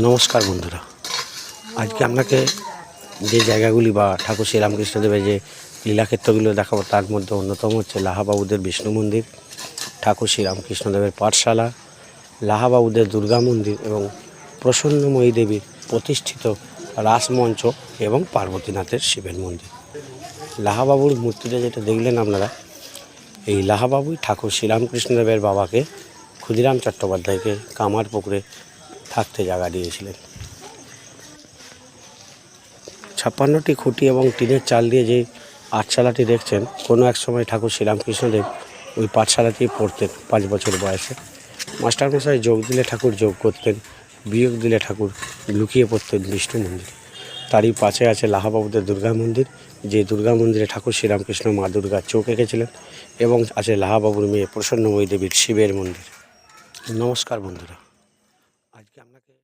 নমস্কার বন্ধুরা। আজকে আপনাকে যে জায়গাগুলি বা ঠাকুর শ্রীরামকৃষ্ণদেবের যে লীলাক্ষেত্রগুলো দেখাবো, তার মধ্যে অন্যতম হচ্ছে লাহাবাবুদের বিষ্ণু মন্দির, ঠাকুর শ্রীরামকৃষ্ণদেবের পাঠশালা, লাহাবাবুদের দুর্গা মন্দির এবং প্রসন্নময়ী দেবীর প্রতিষ্ঠিত রাসমঞ্চ এবং পার্বতীনাথের শিবের মন্দির। লাহাবাবুর মূর্তিটা যেটা দেখলেন আপনারা, এই লাহাবাবুই ঠাকুর শ্রীরামকৃষ্ণদেবের বাবাকে ক্ষুদিরাম চট্টোপাধ্যায়কে কামার পুকুরে থাকতে জায়গা দিয়েছিলেন। ছাপ্পান্নটি খুঁটি এবং টিনের চাল দিয়ে যে আটশালাটি দেখছেন, কোনো এক সময় ঠাকুর শ্রীরামকৃষ্ণদেব ওই পাঠশালাতেই পড়তেন পাঁচ বছর বয়সে। মাস্টারমশাই যোগ দিলে ঠাকুর যোগ করতেন, বিয়োগ দিলে ঠাকুর লুকিয়ে পড়তেন বিষ্ণু মন্দির। তারই পাশে আছে লাহাবাবুদের দুর্গা মন্দির, যে দুর্গা মন্দিরে ঠাকুর শ্রীরামকৃষ্ণ মা দুর্গার চোখ এঁকেছিলেন এবং আছে লাহাবাবুর মেয়ে প্রসন্নময়ী দেবীর শিবের মন্দির। নমস্কার বন্ধুরা। কামনাকে